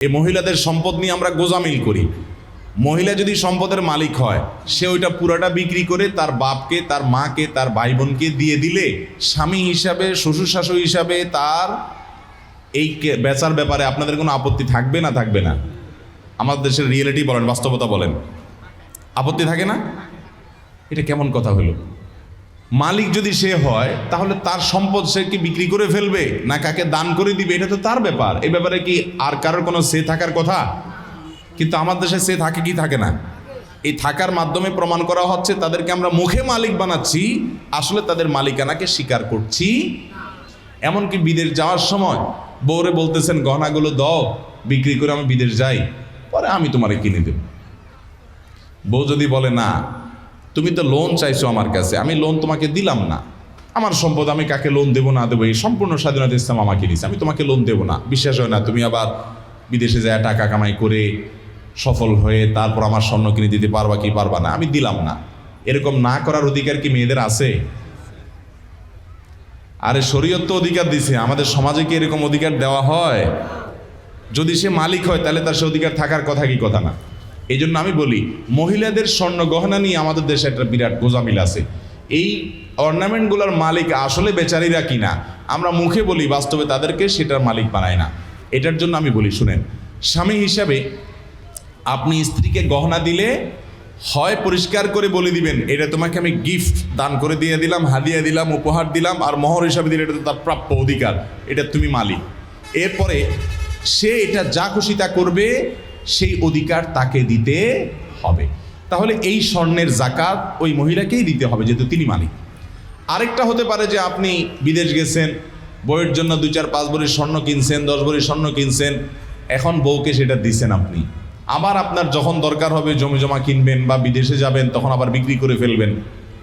এই মহিলাদের সম্পদ নিয়ে আমরা গোজামিল করি। মহিলা যদি সম্পদের মালিক হয়, সে ওইটা পুরাটা বিক্রি করে তার বাপকে, তার মাকে, তার ভাই বোনকে দিয়ে দিলে স্বামী হিসাবে, শ্বশুর শাশুড়ি হিসাবে তার এই বেচার ব্যাপারে আপনাদের কোনো আপত্তি থাকবে না থাকবে না? আমাদের দেশের রিয়েলিটি বলেন, বাস্তবতা বলেন। আপত্তি থাকে না? এটা কেমন কথা হলো? মালিক যদি সে হয়, তাহলে তার সম্পদ সে কি বিক্রি করে ফেলবে? না কাকে দান করে দিবে? এটা তো তার ব্যাপার। এই ব্যাপারে কি আর কারোর কোনো সে থাকার কথা? কিন্তু আমার দেশে সে থাকে কি থাকে না? এই থাকার মাধ্যমে প্রমাণ করা হচ্ছে, তাদেরকে আমরা মুখে মালিক বানাচ্ছি, আসলে তাদের মালিকানাকে স্বীকার করছি। এমনকি বিদেশ যাওয়ার সময় বউরে বলতেছেন, গহনাগুলো দাও, বিক্রি করে আমি বিদেশ যাই, পরে আমি তোমারে কিনে দেব। বউ যদি বলে, না তুমি তো লোন চাইছো আমার কাছে, আমি লোন তোমাকে দিলাম না। আমার সম্পদ আমি কাকে লোন দেবো না দেবো? এই সম্পূর্ণ স্বাধীনতা ইসলাম আমাকে দিচ্ছে আমি তোমাকে লোন দেবো না। বিশ্বাস হয় না, তুমি আবার বিদেশে যায় টাকা কামাই করে সফল হয়ে তারপর আমার স্বর্ণ কিনে দিতে পারবা কি পারবা না, আমি দিলাম না। এরকম না করার অধিকার কি মেয়েদের আছে? আরে শরীয়ত তো অধিকার দিছে, আমাদের সমাজে কি এরকম অধিকার দেওয়া হয়? যদি সে মালিক হয়, তাহলে তার সে অধিকার থাকার কথা কি কথা না? এই জন্য আমি বলি, মহিলাদের স্বর্ণ গহনা নিয়ে আমাদের দেশে একটা বিরাট গোজামিল আছে। এই অর্নামেন্টগুলোর মালিক আসলে বেচারিরা কিনা, আমরা মুখে বলি, বাস্তবে তাদেরকে সেটার মালিক বানায় না। এটার জন্য আমি বলি, শুনেন, স্বামী হিসাবে আপনি স্ত্রীকে গহনা দিলে হয় পরিষ্কার করে বলে দিবেন, এটা তোমাকে আমি গিফট দান করে দিয়ে দিলাম, হাদিয়া দিলাম, উপহার দিলাম, আর মহর হিসাবে দিলে এটা তার প্রাপ্য অধিকার, এটা তুমি মালিক। এরপরে সে এটা যা খুশি তা করবে সেই অধিকার তাকে দিতে হবে। তাহলে এই স্বর্ণের জাকাত ওই মহিলাকেই দিতে হবে, যেহেতু তিনি মালিক। আরেকটা হতে পারে যে আপনি বিদেশ গেছেন বইয়ের জন্য দুই চার পাঁচ ভরি স্বর্ণ কিনছেন, দশ ভরি স্বর্ণ কিনছেন, এখন বউকে সেটা দিছেন আপনি। আবার আপনার যখন দরকার হবে জমি জমা কিনবেন বা বিদেশে যাবেন, তখন আবার বিক্রি করে ফেলবেন।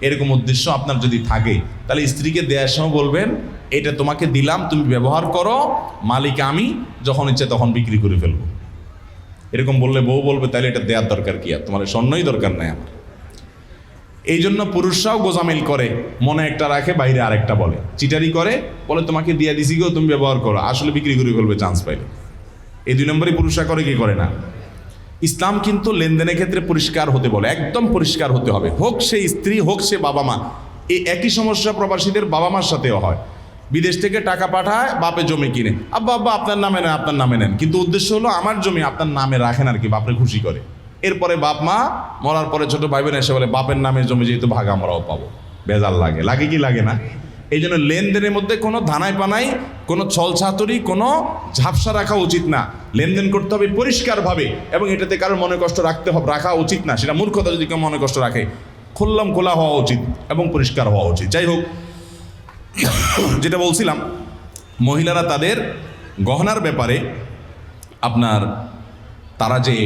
এরকম উদ্দেশ্য আপনার যদি থাকে, তাহলে স্ত্রীকে দেওয়ার সময় বলবেন, এটা তোমাকে দিলাম, তুমি ব্যবহার করো, মালিক আমি, যখন ইচ্ছে তখন বিক্রি করে ফেলব। এরকম বললে বউ বলবে তাহলে এটা দেওয়ার দরকার কি আর? তোমার স্বর্ণই দরকার নাই আমার। এই জন্য পুরুষরাও গোজামিল করে, মনে একটা রাখে, বাইরে আরেকটা বলে। চিটারি করে, বলে, তোমাকে দিয়ে দিছি গো, তুমি ব্যবহার করো। আসলে বিক্রি করে ফেলবে চান্স পাইলে। এই দুই নম্বরই পুরুষরা করে, কি করে না? ইসলাম কিন্তু লেনদেনের ক্ষেত্রে পরিষ্কার হতে বলে, একদম পরিষ্কার হতে হবে। হোক সে স্ত্রী, হোক সে বাবা মা, এই একই সমস্যা প্রবাসীদের বাবা মার সাথেও হয়। বিদেশ থেকে টাকা পাঠায় বাপে জমি কিনে। আব্বা আব্বা, আপনার নামে নেন, আপনার নামে নেন। কিন্তু উদ্দেশ্য হলো আমার জমি আপনার নামে রাখেন আর কি, বাপরে খুশি করে। এরপরে বাপ মা মরার পরে ছোট ভাই বোন এসে বলে, বাপের নামে জমি যেহেতু ভাগ আমরাও পাবো। বেজাল লাগে। লাগে কি লাগে না? এই জন্য লেনদেনের মধ্যে কোনো ধানাই পানাই, কোনো ছলছাতুরি কোনো ঝাপসা রাখা উচিত না। লেনদেন করতে হবে পরিষ্কারভাবে এবং এটাতে কারোর মনে কষ্ট রাখতে হবে, রাখা উচিত না। সেটা মূর্খতা যদি কেউ মনে কষ্ট রাখে, খুললাম, খোলা হওয়া উচিত এবং পরিষ্কার হওয়া উচিত। যাই হোক যেটা বলছিলাম, মহিলারা তাদের গহনার ব্যাপারে আপনার তারা যে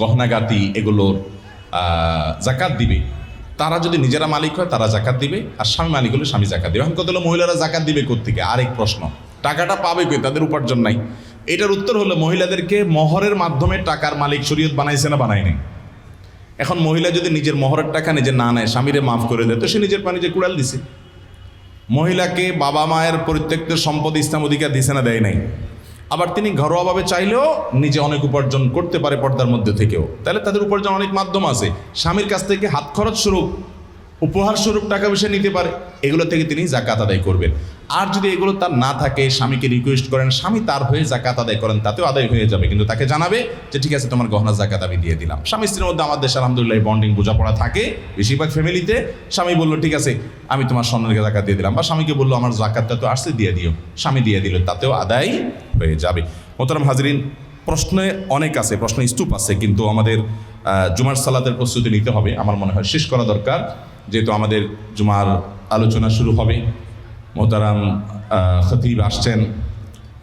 গহনাগাতি এগুলোর জাকাত দিবে, তারা যদি নিজেরা মালিক হয় তারা জাকাত দিবে, আর স্বামী মালিক হলে স্বামী জাকাত দিবে। এখন কত হলো, মহিলারা জাকাত দিবে কোথেকে আরেক প্রশ্ন, টাকাটা পাবে কই? তাদের উপার্জন নাই। এটার উত্তর হলো, মহিলাদেরকে মহরের মাধ্যমে টাকার মালিক শরীয়ত বানাইছে না বানায় নাই। এখন মহিলা যদি নিজের মহরের টাকা নিজে না নেয়, স্বামীরে মাফ করে দেয়, তো সে নিজের পানি যে কুড়াল দিছে। মহিলাকে বাবা মায়ের পরিত্যক্ত সম্পদ, ইসলাম অধিকার দিছে না, দেয় নাই। আবার তিনি ঘরোয়াভাবে চাইলেও নিজে অনেক উপার্জন করতে পারে পর্দার মধ্যে থেকেও। তাহলে তাদের উপার্জন অনেক মাধ্যম আছে। স্বামীর কাছ থেকে হাত খরচ স্বরূপ উপহার স্বরূপ টাকা পয়সা নিতে পারে, এগুলো থেকে তিনি জাকাত আদায় করবেন। আর যদি এগুলো তার না থাকে, স্বামীকে রিকোয়েস্ট করেন, স্বামী তার হয়ে জাকাত আদায় করেন, তাতেও আদায় হয়ে যাবে। কিন্তু তাকে জানাবে যে, ঠিক আছে, তোমার গহনা জাকাত আমি দিয়ে দিলাম। স্বামী স্ত্রীর মধ্যে আমাদের দেশে আলহামদুলিল্লাহ বন্ডিং বোঝাপড়া থাকে। বেশিরভাগ ফ্যামিলিতে স্বামী বলল, ঠিক আছে, আমি তোমার স্বর্ণের জাকাত দিয়ে দিলাম। বা স্বামীকে বলল, আমার জাকাতটা তো আসছে, দিয়ে দিও। স্বামী দিয়ে দিল, তাতেও আদায় হয়ে যাবে। মোতারাম হাজরিন, প্রশ্নে অনেক আছে, প্রশ্ন স্তূপ আছে, কিন্তু আমাদের জুমার সালাতের প্রস্তুতি নিতে হবে। আমার মনে হয় শেষ করা দরকার। যেহেতু আমাদের জুমার আলোচনা শুরু হবে মোতারাম খতিব আসছেন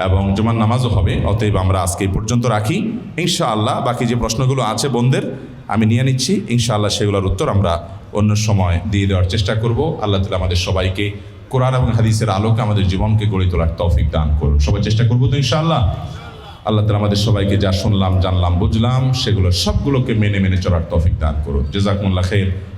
এবং জুমার নামাজও হবে, অতএব আমরা আজকে এই পর্যন্ত রাখি। ইনশাআল্লাহ বাকি যে প্রশ্নগুলো আছে বোনদের, আমি নিয়ে নিচ্ছি। ইনশাআল্লাহ সেগুলোর উত্তর আমরা অন্য সময় দিয়ে দেওয়ার চেষ্টা করব। আল্লাহ তালা আমাদের সবাইকে কোরআন এবং হাদিসের আলোকে আমাদের জীবনকে গড়ে তোলার তৌফিক দান করুন সবাই চেষ্টা করব তো ইনশাআল্লাহ। আল্লাহ তালা আমাদের সবাইকে যা শুনলাম, জানলাম, বুঝলাম, সেগুলো সবগুলোকে মেনে মেনে চলার তৌফিক দান করুন জেজাকুল্লাহ খের